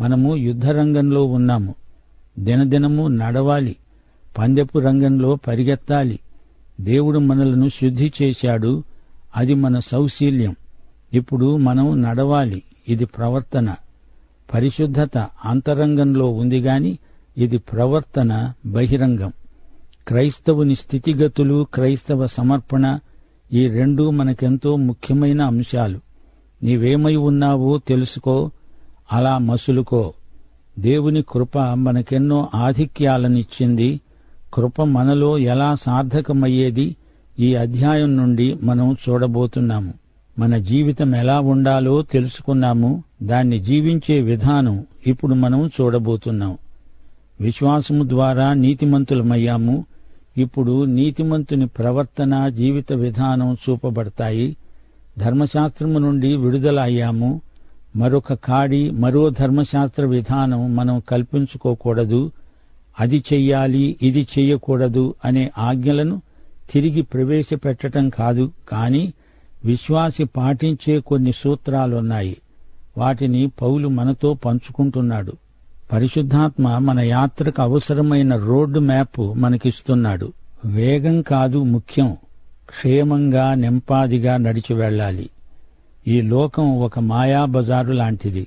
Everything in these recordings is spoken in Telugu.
మనము యుద్ధరంగంలో ఉన్నాము. దినదినము నడవాలి. పందెపు రంగంలో పరిగెత్తాలి. దేవుడు మనలను శుద్ధి చేశాడు. అది మన సౌశీల్యం. ఇప్పుడు మనం నడవాలి. ఇది ప్రవర్తన. పరిశుద్ధత అంతరంగంలో ఉంది గాని ఇది ప్రవర్తన బహిరంగం. క్రైస్తవుని స్థితిగతులు క్రైస్తవ సమర్పణ ఈ రెండూ మనకెంతో ముఖ్యమైన అంశాలు. నీవేమై ఉన్నావో తెలుసుకో. అలా మసులుకో. దేవుని కృప మనకెన్నో ఆధిక్యాలనిచ్చింది. కృప మనలో ఎలా సార్థకమయ్యేది ఈ అధ్యాయం నుండి మనం చూడబోతున్నాము. మన జీవితం ఎలా ఉండాలో తెలుసుకున్నాము. దాన్ని జీవించే విధానం ఇప్పుడు మనం చూడబోతున్నాం. విశ్వాసము ద్వారా నీతిమంతులమయ్యాము. ఇప్పుడు నీతిమంతుని ప్రవర్తన జీవిత విధానం చూపబడతాయి. ధర్మశాస్త్రము నుండి విడుదల అయ్యాము మరొక కాడి మరో ధర్మశాస్త్ర విధానం మనం కల్పించుకోకూడదు. అది చెయ్యాలి ఇది చెయ్యకూడదు అనే ఆజ్ఞలను తిరిగి ప్రవేశపెట్టటం కాదు. కాని విశ్వాసి పాటించే కొన్ని సూత్రాలున్నాయి. వాటిని పౌలు మనతో పంచుకుంటున్నాడు. పరిశుద్ధాత్మ మన యాత్రకు అవసరమైన రోడ్డు మ్యాప్ మనకిస్తున్నాడు. వేగం కాదు ముఖ్యం. క్షేమంగా నెంపాదిగా నడిచి వెళ్ళాలి. ఈ లోకం ఒక మాయా బజారు లాంటిది.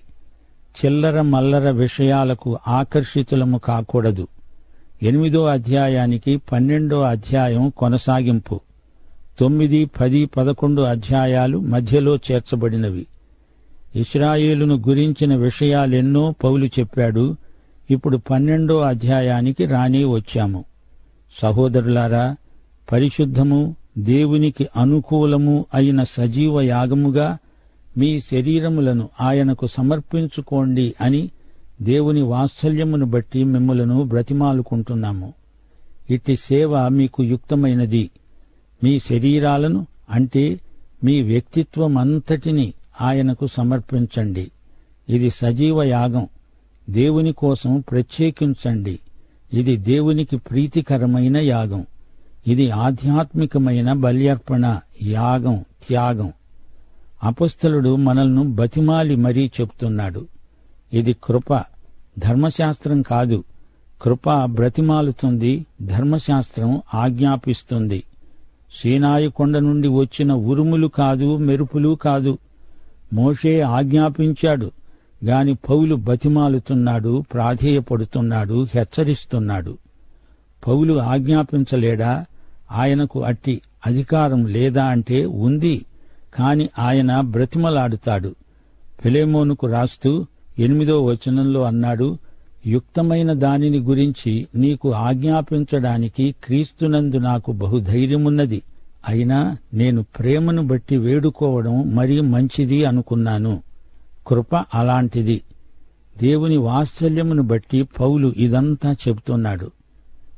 చిల్లర మల్లర విషయాలకు ఆకర్షితులము కాకూడదు. ఎనిమిదో అధ్యాయానికి పన్నెండో అధ్యాయం కొనసాగింపు. తొమ్మిది పది పదకొండు అధ్యాయాలు మధ్యలో చేర్చబడినవి. ఇస్రాయేలును గురించిన విషయాలెన్నో పౌలు చెప్పాడు. ఇప్పుడు పన్నెండో అధ్యాయానికి రానే వచ్చాము. సహోదరులారా పరిశుద్ధము దేవునికి అనుకూలము అయిన సజీవ యాగముగా మీ శరీరములను ఆయనకు సమర్పించుకోండి అని దేవుని వాత్సల్యమును బట్టి మిమ్మలను బ్రతిమాలుకుంటున్నాము. ఇట్టి సేవ మీకు యుక్తమైనది. మీ శరీరాలను అంటే మీ వ్యక్తిత్వం అంతటిని ఆయనకు సమర్పించండి. ఇది సజీవ యాగం. దేవుని కోసం ప్రత్యేకించండి. ఇది దేవునికి ప్రీతికరమైన యాగం. ఇది ఆధ్యాత్మికమైన బల్యర్పణ యాగం త్యాగం. అపుస్తలుడు మనల్ని బతిమాలి మరీ చెప్తున్నాడు. ఇది కృప. ధర్మశాస్త్రం కాదు. కృప బ్రతిమాలుతుంది ధర్మశాస్త్రం ఆజ్ఞాపిస్తుంది. సీనాయి కొండ నుండి వచ్చిన ఉరుములు కాదు మెరుపులు కాదు. మోషే ఆజ్ఞాపించాడు గాని పౌలు బతిమాలుతున్నాడు ప్రాధేయపడుతున్నాడు హెచ్చరిస్తున్నాడు. పౌలు ఆజ్ఞాపించలేడా? ఆయనకు అట్టి అధికారం లేదా అంటే ఉంది. కాని ఆయన బ్రతిమలాడుతాడు. ఫిలేమోనుకు రాస్తూ ఎనిమిదో వచనంలో అన్నాడు యుక్తమైన దానిని గురించి నీకు ఆజ్ఞాపించడానికి క్రీస్తునందు నాకు బహుధైర్యమున్నది. అయినా నేను ప్రేమను బట్టి వేడుకోవడం మరీ మంచిది అనుకున్నాను. కృప అలాంటిది. దేవుని వాత్సల్యమును బట్టి పౌలు ఇదంతా చెబుతున్నాడు.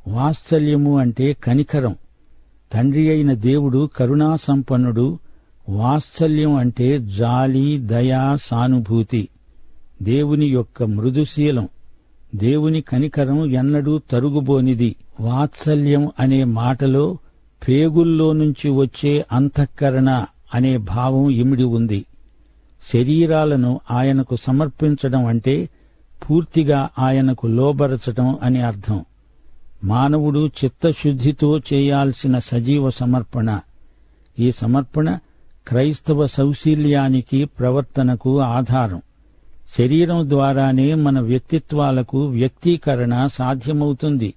వాత్సల్యము అంటే కనికరం. తండ్రి అయిన దేవుడు కరుణాసంపన్నుడు వాత్సల్యం అంటే జాలి దయా సానుభూతి. దేవుని యొక్క మృదుశీలం. దేవుని కనికరం ఎన్నడూ తరుగుబోనిది. వాత్సల్యం అనే మాటలో పేగుల్లో నుంచి వచ్చే అంతఃకరణ అనే భావం ఇమిడి ఉంది. శరీరాలను ఆయనకు సమర్పించడం అంటే పూర్తిగా ఆయనకు లోబరచటం అని అర్థం. మానవుడు చిత్తశుద్ధితో చేయాల్సిన సజీవ సమర్పణ. ఈ సమర్పణ క్రైస్తవ సౌశీల్యానికి ప్రవర్తనకు ఆధారం. శరీరం ద్వారానే మన వ్యక్తిత్వాలకు వ్యక్తీకరణ సాధ్యమవుతుంది.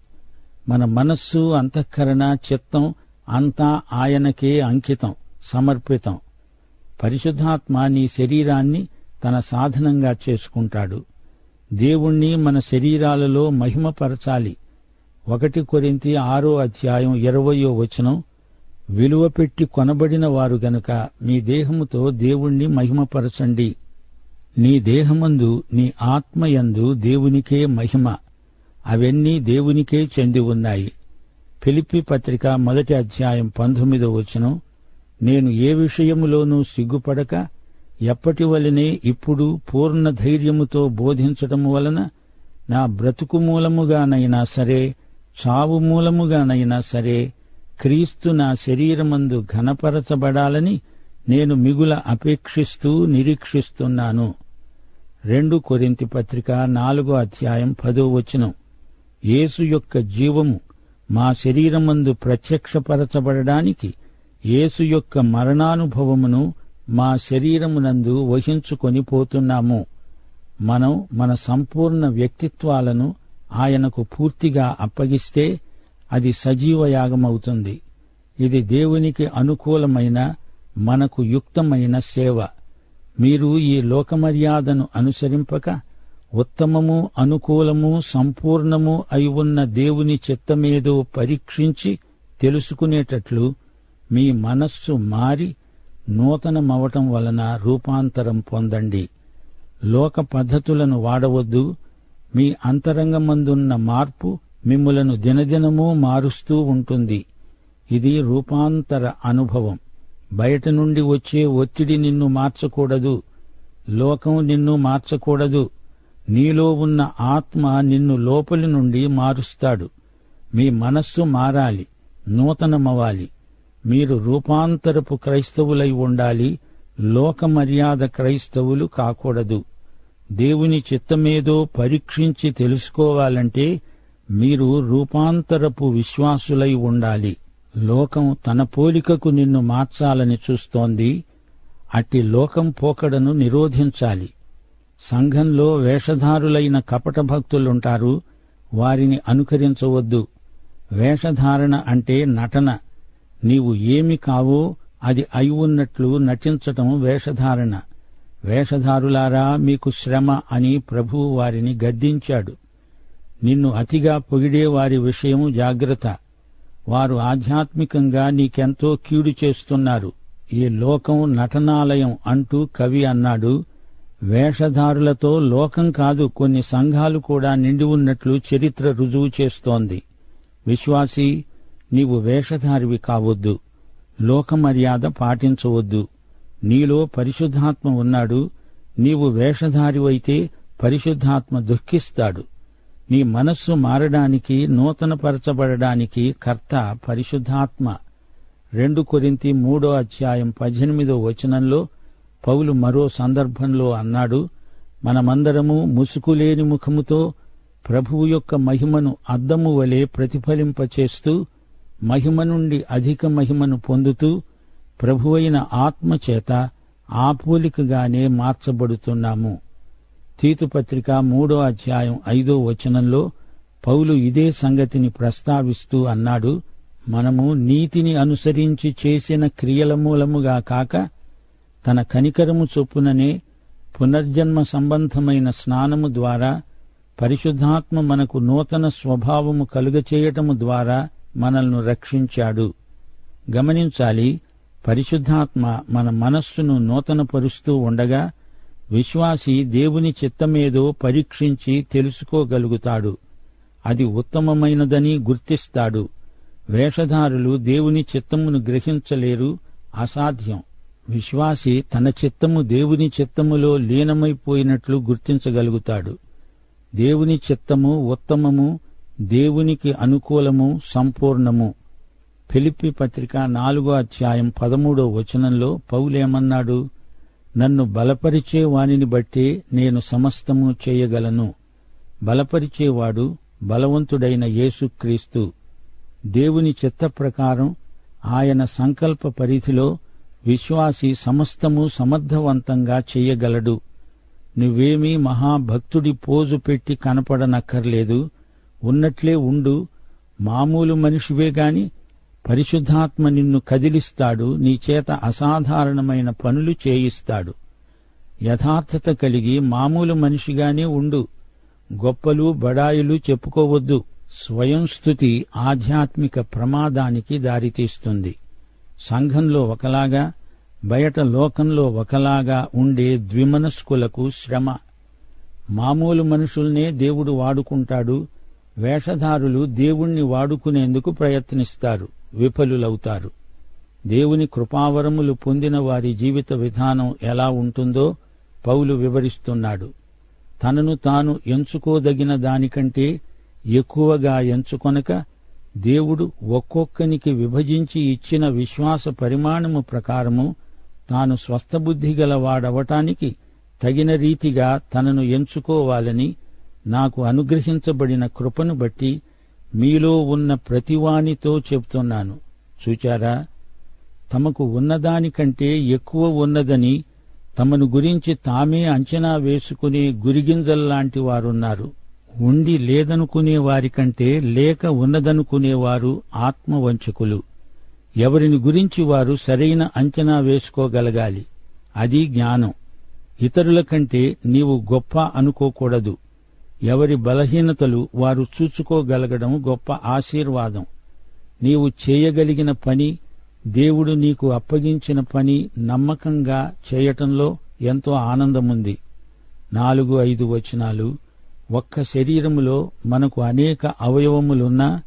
మన మనస్సు అంతఃకరణ చిత్తం అంతా ఆయనకే అంకితం సమర్పితం. పరిశుద్ధాత్మ నీ శరీరాన్ని తన సాధనంగా చేసుకుంటాడు. దేవుణ్ణి మన శరీరాలలో మహిమపరచాలి. ఒకటి కొరింతి ఆరో అధ్యాయం ఇరవయో వచనం విలువ పెట్టి కొనబడిన వారు గనుక మీ దేహముతో దేవుణ్ణి మహిమపరచండి. నీ దేహమందు నీ ఆత్మయందు దేవునికే మహిమ. అవన్నీ దేవునికే చెంది ఉన్నాయి. ఫిలిప్పి పత్రిక మొదటి అధ్యాయం పంతొమ్మిదో వచనం. నేను ఏ విషయములోనూ సిగ్గుపడక ఎప్పటి వలనే ఇప్పుడు పూర్ణ ధైర్యముతో బోధించటము వలన నా బ్రతుకు మూలముగానైనా సరే చావు మూలముగానైనా సరే క్రీస్తు నా శరీరమందు ఘనపరచబడాలని నేను మిగుల అపేక్షిస్తూ నిరీక్షిస్తున్నాను. రెండు కొరింతి పత్రిక నాలుగో అధ్యాయం పదో వచనం. యేసు యొక్క జీవము మా శరీరమందు ప్రత్యక్షపరచబడడానికి యేసు యొక్క మరణానుభవమును మా శరీరమునందు వహించుకొని పోతున్నాము. మనం మన సంపూర్ణ వ్యక్తిత్వాలను ఆయనకు పూర్తిగా అప్పగిస్తే అది సజీవ యాగమవుతుంది ఇది దేవునికి అనుకూలమైన మనకు యుక్తమైన సేవ. మీరు ఈ లోకమర్యాదను అనుసరింపక ఉత్తమము అనుకూలము సంపూర్ణము అయి ఉన్న దేవుని చిత్తమేదో పరీక్షించి తెలుసుకునేటట్లు మీ మనస్సు మారి నూతనమవటం వలన రూపాంతరం పొందండి. లోక పద్ధతులను వాడవద్దు. మీ అంతరంగమందున్న మార్పు మిమ్ములను దినదినమూ మారుస్తూ ఉంటుంది. ఇది రూపాంతర అనుభవం. బయట నుండి వచ్చే ఒత్తిడి నిన్ను మార్చకూడదు. లోకం నిన్ను మార్చకూడదు. నీలో ఉన్న ఆత్మ నిన్ను లోపలి నుండి మారుస్తాడు. మీ మనస్సు మారాలి. నూతనమవ్వాలి. మీరు రూపాంతరపు క్రైస్తవులై ఉండాలి. లోక మర్యాద క్రైస్తవులు కాకూడదు. దేవుని చిత్తమేదో పరీక్షించి తెలుసుకోవాలంటే మీరు రూపాంతరపు విశ్వాసులై ఉండాలి. లోకం తన పోలికకు నిన్ను మార్చాలని చూస్తోంది. అట్టి లోకం పోకడను నిరోధించాలి. సంఘంలో వేషధారులైన కపట భక్తులుంటారు. వారిని అనుకరించవద్దు. వేషధారణ అంటే నటన. నీవు ఏమి కావో అది అయి ఉన్నట్లు నటించటం వేషధారణ. వేషధారులారా మీకు శ్రమ అని ప్రభువు వారిని గద్దించాడు. నిన్ను అతిగా పొగిడే వారి విషయం జాగ్రత్త. వారు ఆధ్యాత్మికంగా నీకెంతో కీడు చేస్తున్నారు. ఈ లోకం నటనాలయం అంటూ కవి అన్నాడు. వేషధారులతో లోకం కాదు కొన్ని సంఘాలు కూడా నిండి ఉన్నట్లు చరిత్ర రుజువు చేస్తోంది. విశ్వాసీ నీవు వేషధారివి కావద్దు. లోకమర్యాద పాటించవద్దు. నీలో పరిశుద్ధాత్మ ఉన్నాడు. నీవు వేషధారివైతే పరిశుద్ధాత్మ దుఃఖిస్తాడు. నీ మనస్సు మారడానికి నూతనపరచబడడానికి కర్త పరిశుద్ధాత్మ. రెండు కొరింతి మూడో అధ్యాయం పద్దెనిమిదో వచనంలో పౌలు మరో సందర్భంలో అన్నాడు మనమందరము ముసుకులేని ముఖముతో ప్రభువు యొక్క మహిమను అద్దము వలె ప్రతిఫలింపచేస్తూ మహిమ నుండి అధిక మహిమను పొందుతూ ప్రభువైన ఆత్మచేత ఆపోలికగానే మార్చబడుతున్నాము. తీతుపత్రిక మూడో అధ్యాయం ఐదో వచనంలో పౌలు ఇదే సంగతిని ప్రస్తావిస్తూ అన్నాడు మనము నీతిని అనుసరించి చేసిన క్రియల మూలముగా కాక తన కనికరము చొప్పుననే పునర్జన్మ సంబంధమైన స్నానము ద్వారా పరిశుద్ధాత్మ మనకు నూతన స్వభావము కలుగచేయటము ద్వారా మనల్ని రక్షించాడు. గమనించాలి పరిశుద్ధాత్మ మన మనస్సును నూతనపరుస్తూ ఉండగా విశ్వాసి దేవుని చిత్తమేదో పరీక్షించి తెలుసుకోగలుగుతాడు. అది ఉత్తమమైనదని గుర్తిస్తాడు. వేషధారులు దేవుని చిత్తమును గ్రహించలేరు అసాధ్యం. విశ్వాసి తన చిత్తము దేవుని చిత్తములో లీనమైపోయినట్లు గుర్తించగలుగుతాడు. దేవుని చిత్తము ఉత్తమము దేవునికి అనుకూలము సంపూర్ణము. ఫిలిప్పి పత్రిక నాలుగో అధ్యాయం పదమూడో వచనంలో పౌలేమన్నాడు? నన్ను బలపరిచే వానిని బట్టే నేను సమస్తము చేయగలను. బలపరిచేవాడు బలవంతుడైన యేసుక్రీస్తు దేవుని చిత్త ప్రకారం ఆయన సంకల్ప పరిధిలో విశ్వాసి సమస్తము సమర్థవంతంగా చెయ్యగలడు నువ్వేమీ మహాభక్తుడి పోజు పెట్టి కనపడనక్కర్లేదు. ఉన్నట్లే ఉండు. మామూలు మనిషివే గాని పరిశుద్ధాత్మ నిన్ను కదిలిస్తాడు నీ చేత అసాధారణమైన పనులు చేయిస్తాడు. యథార్థత కలిగి మామూలు మనిషిగానే ఉండు. గొప్పలు బడాయిలు చెప్పుకోవద్దు. స్వయం స్థుతి ఆధ్యాత్మిక ప్రమాదానికి దారితీస్తుంది. సంఘంలో ఒకలాగా బయట లోకంలో ఒకలాగా ఉండే ద్విమనస్కులకు శ్రమ. మామూలు మనుషుల్నే దేవుడు వాడుకుంటాడు వేషధారులు దేవుణ్ణి వాడుకునేందుకు ప్రయత్నిస్తారు. విఫలులవుతారు. దేవుని కృపావరములు పొందిన వారి జీవిత విధానం ఎలా ఉంటుందో పౌలు వివరిస్తున్నాడు. తనను తాను ఎంచుకోదగిన దానికంటే ఎక్కువగా ఎంచుకొనక దేవుడు ఒక్కొక్కనికి విభజించి ఇచ్చిన విశ్వాస పరిమాణము ప్రకారము తాను స్వస్థబుద్ధి గల వాడవటానికి తగిన రీతిగా తనను ఎంచుకోవాలని నాకు అనుగ్రహించబడిన కృపను బట్టి మీలో ఉన్న ప్రతివానితో చెప్తున్నాను. చూచారా? తమకు ఉన్నదానికంటే ఎక్కువ ఉన్నదని తమను గురించి తామే అంచనా వేసుకునే గురిగింజల్లాంటి వారున్నారు. ఉండి లేదనుకునే వారికంటే లేక ఉన్నదనుకునేవారు ఆత్మవంచకులు. ఎవరిని గురించి వారు సరైన అంచనా వేసుకోగలగాలి. అది జ్ఞానం. ఇతరుల కంటే నీవు గొప్ప అనుకోకూడదు. ఎవరి బలహీనతలు వారు చూచుకోగలగడం గొప్ప ఆశీర్వాదం. నీవు చేయగలిగిన పని దేవుడు నీకు అప్పగించిన పని నమ్మకంగా చేయటంలో ఎంతో ఆనందముంది. నాలుగు ఐదు వచనాలు. ఒక్క శరీరములో మనకు అనేక అవయవములున్నా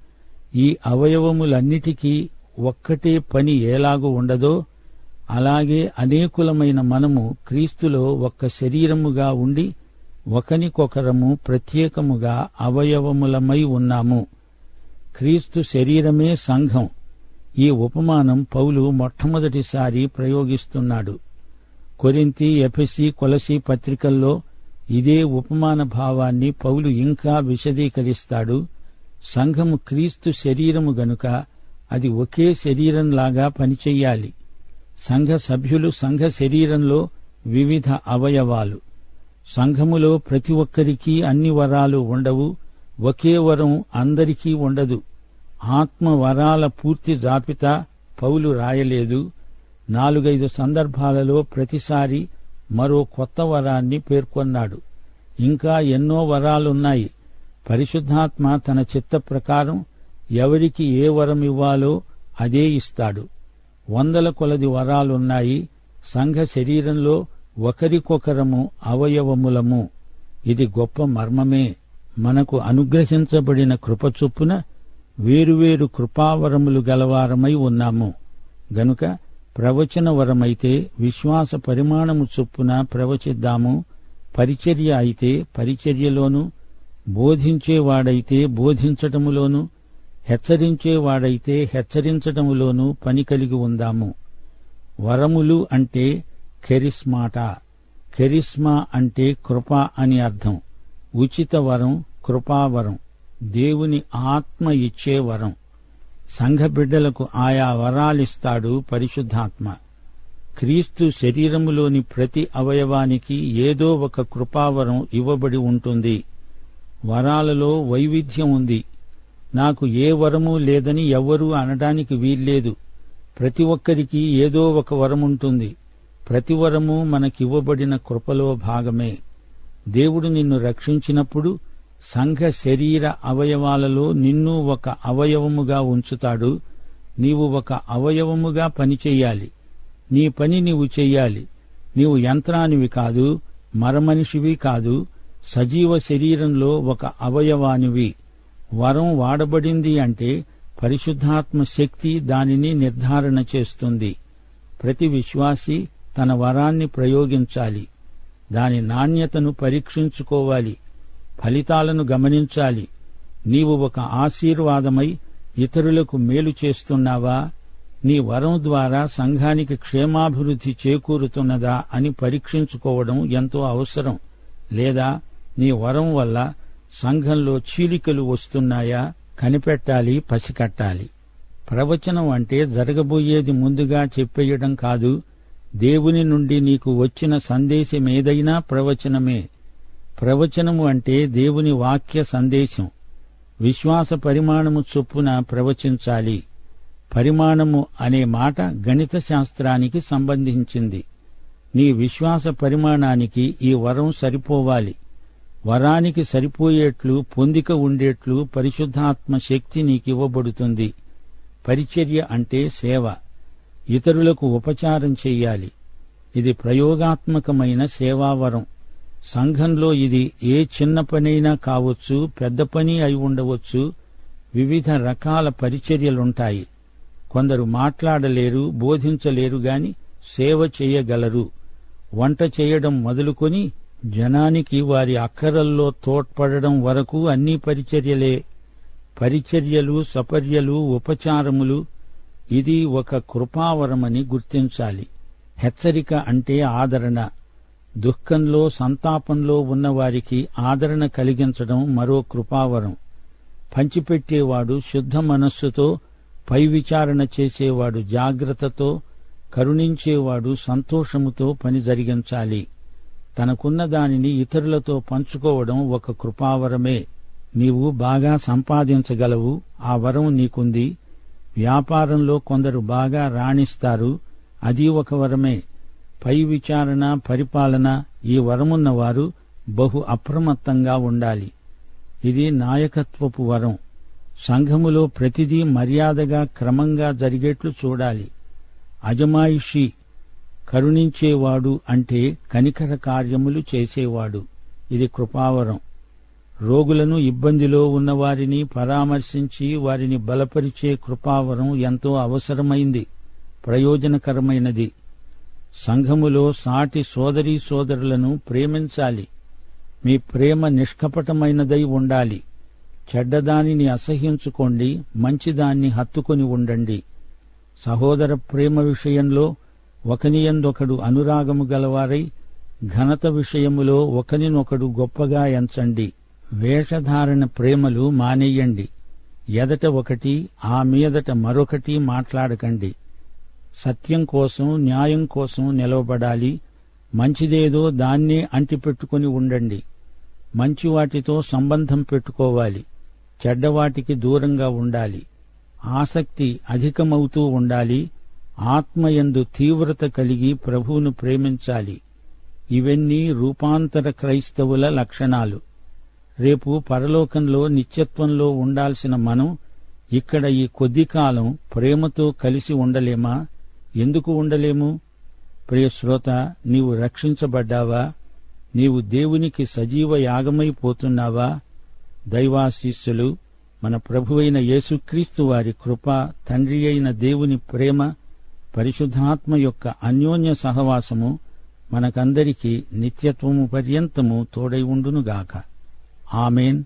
ఈ అవయవములన్నిటికీ ఒక్కటే పని ఎలాగూ ఉండదో అలాగే అనేకులమైన మనము క్రీస్తులో ఒక్క శరీరముగా ఉండి ఒకనికొకరము ప్రత్యేకముగా అవయవములమై ఉన్నాము. క్రీస్తు శరీరమే సంఘం. ఈ ఉపమానం పౌలు మొట్టమొదటిసారి ప్రయోగిస్తున్నాడు. కొరింతి ఎఫెసి కొలసి పత్రికల్లో ఇదే ఉపమాన భావాన్ని పౌలు ఇంకా విశదీకరిస్తాడు. సంఘము క్రీస్తు శరీరము గనుక అది ఒకే శరీరంలాగా పనిచెయ్యాలి. సంఘ సభ్యులు సంఘ శరీరంలో వివిధ అవయవాలు. సంఘములో ప్రతి ఒక్కరికి అన్ని వరాలు ఉండవు ఒకే వరం అందరికీ ఉండదు. ఆత్మ వరాల పూర్తి జాబితా పౌలు రాయలేదు. నాలుగైదు సందర్భాలలో ప్రతిసారి మరో కొత్త వరాన్ని పేర్కొన్నాడు. ఇంకా ఎన్నో వరాలున్నాయి. పరిశుద్ధాత్మ తన చిత్త ప్రకారం ఎవరికి ఏ వరం ఇవ్వాలో అదే ఇస్తాడు. వందల కొలది వరాలున్నాయి. సంఘ శరీరంలో ఒకరికొకరము అవయవములము. ఇది గొప్ప మర్మమే. మనకు అనుగ్రహించబడిన కృపచొప్పున వేరువేరు కృపావరములు గలవారమై ఉన్నాము. గనుక ప్రవచన వరమైతే విశ్వాస పరిమాణము చొప్పున ప్రవచిద్దాము. పరిచర్య అయితే పరిచర్యలోను బోధించేవాడైతే బోధించటములోను హెచ్చరించేవాడైతే హెచ్చరించటములోనూ పని కలిగి ఉందాము. వరములు అంటే కెరిస్మాట. కెరిస్మా అంటే కృప అని అర్థం. ఉచిత వరం కృపావరం. దేవుని ఆత్మ ఇచ్చే వరం. సంఘ బిడ్డలకు ఆయా వరాలిస్తాడు పరిశుద్ధాత్మ. క్రీస్తు శరీరములోని ప్రతి అవయవానికి ఏదో ఒక కృపావరం ఇవ్వబడి ఉంటుంది. వరాలలో వైవిధ్యం ఉంది. నాకు ఏ వరము లేదని ఎవ్వరూ అనడానికి వీల్లేదు. ప్రతి ఒక్కరికి ఏదో ఒక వరముంటుంది. ప్రతి వరము మనకివ్వబడిన కృపలో భాగమే. దేవుడు నిన్ను రక్షించినప్పుడు సంఘ శరీర అవయవాలలో నిన్ను ఒక అవయవముగా ఉంచుతాడు. నీవు ఒక అవయవముగా పనిచేయాలి నీ పని నీవు చెయ్యాలి నీవు యంత్రానివి కాదు మరమనిషివి కాదు సజీవ శరీరంలో ఒక అవయవానివి. వరం వాడబడింది అంటే పరిశుద్ధాత్మ శక్తి దానిని నిర్ధారణ చేస్తుంది. ప్రతి విశ్వాసి తన వరాన్ని ప్రయోగించాలి. దాని నాణ్యతను పరీక్షించుకోవాలి. ఫలితాలను గమనించాలి. నీవు ఒక ఆశీర్వాదమై ఇతరులకు మేలు చేస్తున్నావా? నీ వరం ద్వారా సంఘానికి క్షేమాభివృద్ధి చేకూరుతున్నదా అని పరీక్షించుకోవడం ఎంతో అవసరం. లేదా నీ వరం వల్ల సంఘంలో చీలికలు వస్తున్నాయా? కనిపెట్టాలి పసికట్టాలి. ప్రవచనం అంటే జరగబోయేది ముందుగా చెప్పేయడం కాదు దేవుని నుండి నీకు వచ్చిన సందేశమేదైనా ప్రవచనమే. ప్రవచనము అంటే దేవుని వాక్య సందేశం. విశ్వాస పరిమాణము చొప్పున ప్రవచించాలి. పరిమాణము అనే మాట గణిత శాస్త్రానికి సంబంధించింది. నీ విశ్వాస పరిమాణానికి ఈ వరం సరిపోవాలి. వరానికి సరిపోయేట్లు పొందిక ఉండేట్లు పరిశుద్ధాత్మ శక్తి నీకివ్వబడుతుంది. పరిచర్య అంటే సేవ. ఇతరులకు ఉపచారం చెయ్యాలి. ఇది ప్రయోగాత్మకమైన సేవావరం. సంఘంలో ఇది ఏ చిన్న పనైనా కావచ్చు పెద్ద పని అయి ఉండవచ్చు వివిధ రకాల పరిచర్యలుంటాయి. కొందరు మాట్లాడలేరు బోధించలేరు గాని సేవ చేయగలరు వంట చేయడం మొదలుకొని జనానికి వారి అక్కరల్లో తోడ్పడడం వరకు అన్ని పరిచర్యలే. పరిచర్యలు సపర్యలు ఉపచారములు ఇది ఒక కృపావరమని గుర్తించాలి. హెచ్చరిక అంటే ఆదరణ. దుఃఖంలో సంతాపంలో ఉన్నవారికి ఆదరణ కలిగించడం మరో కృపావరం. పంచిపెట్టేవాడు శుద్ధ మనస్సుతో పై విచారణ చేసేవాడు జాగ్రత్తతో కరుణించేవాడు సంతోషముతో పని జరిగించాలి. తనకున్న దానిని ఇతరులతో పంచుకోవడం ఒక కృపావరమే. నీవు బాగా సంపాదించగలవు. ఆ వరం నీకుంది. వ్యాపారంలో కొందరు బాగా రాణిస్తారు. అది ఒక వరమే. పై విచారణ పరిపాలన ఈ వరమున్నవారు బహు అప్రమత్తంగా ఉండాలి. ఇది నాయకత్వపు వరం. సంఘములో ప్రతిదీ మర్యాదగా క్రమంగా జరిగేట్లు చూడాలి. అజమాయిషి కరుణించేవాడు అంటే కనికర కార్యములు చేసేవాడు. ఇది కృపావరం. రోగులను ఇబ్బందిలో ఉన్నవారిని పరామర్శించి వారిని బలపరిచే కృపావరం ఎంతో అవసరమైంది ప్రయోజనకరమైనది. సంఘములో సాటి సోదరీ సోదరులను ప్రేమించాలి. మీ ప్రేమ నిష్కపటమైనదై ఉండాలి. చెడ్డదానిని అసహ్యించుకోండి మంచిదాన్ని హత్తుకొని ఉండండి. సహోదర ప్రేమ విషయంలో ఒకనియందొకడు అనురాగము గలవారై ఘనత విషయములో ఒకనినొకడు గొప్పగా ఎంచండి. వేషధారణ ప్రేమలు మానేయండి. ఎదట ఒకటి ఆ మీదట మరొకటి మాట్లాడకండి. సత్యం కోసం న్యాయం కోసం నిలవబడాలి. మంచిదేదో దాన్నే అంటిపెట్టుకుని ఉండండి. మంచి వాటితో సంబంధం పెట్టుకోవాలి. చెడ్డవాటికి దూరంగా ఉండాలి. ఆసక్తి అధికమవుతూ ఉండాలి. ఆత్మయందు తీవ్రత కలిగి ప్రభువును ప్రేమించాలి. ఇవన్నీ రూపాంతర క్రైస్తవుల లక్షణాలు. రేపు పరలోకంలో నిత్యత్వంలో ఉండాల్సిన మనం ఇక్కడ ఈ కొద్ది కాలం ప్రేమతో కలిసి ఉండలేమా? ఎందుకు ఉండలేము? ప్రియశ్రోత నీవు రక్షించబడ్డావా? నీవు దేవునికి సజీవ యాగమైపోతున్నావా దైవాశీస్సులు మన ప్రభువైన యేసుక్రీస్తు వారి కృప తండ్రి అయిన దేవుని ప్రేమ పరిశుద్ధాత్మ యొక్క అన్యోన్య సహవాసము మనకందరికీ నిత్యత్వము పర్యంతము తోడై ఉండునుగాక. ஆமீன்